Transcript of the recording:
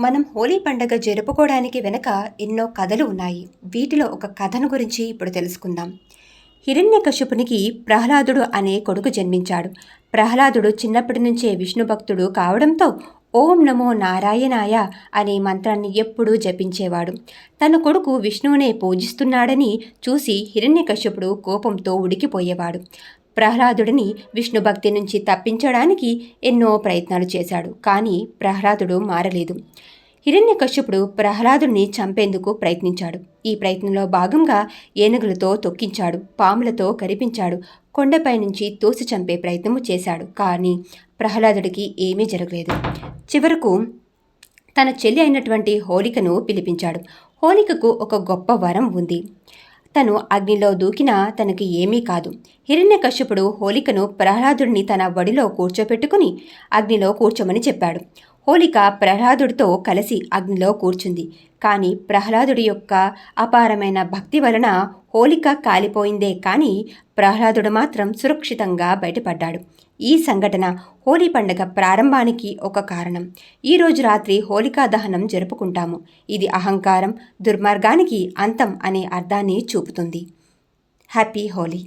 మనం హోలీ పండగ జరుపుకోవడానికి వెనక ఎన్నో కథలు ఉన్నాయి. వీటిలో ఒక కథను గురించి ఇప్పుడు తెలుసుకుందాం. హిరణ్యకశిపునికి ప్రహ్లాదుడు అనే కొడుకు జన్మించాడు. ప్రహ్లాదుడు చిన్నప్పటి నుంచే విష్ణు భక్తుడు కావడంతో ఓం నమో నారాయణాయ అనే మంత్రాన్ని ఎప్పుడూ జపించేవాడు. తన కొడుకు విష్ణువునే పూజిస్తున్నాడని చూసి హిరణ్యకశ్యపుడు కోపంతో ఉడికిపోయేవాడు. ప్రహ్లాదుడిని విష్ణు భక్తి నుంచి తప్పించడానికి ఎన్నో ప్రయత్నాలు చేశాడు కానీ ప్రహ్లాదుడు మారలేదు. హిరణ్యకశ్యపుడు ప్రహ్లాదుడిని చంపేందుకు ప్రయత్నించాడు. ఈ ప్రయత్నంలో భాగంగా ఏనుగులతో తొక్కించాడు పాములతో కరిపించాడు కొండపై నుంచి తోసి చంపే ప్రయత్నము చేశాడు కానీ ప్రహ్లాదుడికి ఏమీ జరగలేదు. చివరకు తన చెల్లి అయినటువంటి హోలికను పిలిపించాడు. హోలికకు ఒక గొప్ప వరం ఉంది. తను అగ్నిలో దూకినా తనకి ఏమీ కాదు. హిరణ్యకశ్యపుడు హోలికను ప్రహ్లాదుడిని తన వడిలో కూర్చోపెట్టుకుని అగ్నిలో కూర్చోమని చెప్పాడు. హోలిక ప్రహ్లాదుడితో కలిసి అగ్నిలో కూర్చుంది. కానీ ప్రహ్లాదుడి యొక్క అపారమైన భక్తి వలన హోలిక కాలిపోయిందే కానీ ప్రహ్లాదుడు మాత్రం సురక్షితంగా బయటపడ్డాడు. ఈ సంఘటన హోలీ పండుగ ప్రారంభానికి ఒక కారణం. ఈరోజు రాత్రి హోలికా దహనం జరుపుకుంటాము. ఇది అహంకారం దుర్మార్గానికి అంతం అనే అర్థాన్ని చూపుతుంది. హ్యాపీ హోలీ!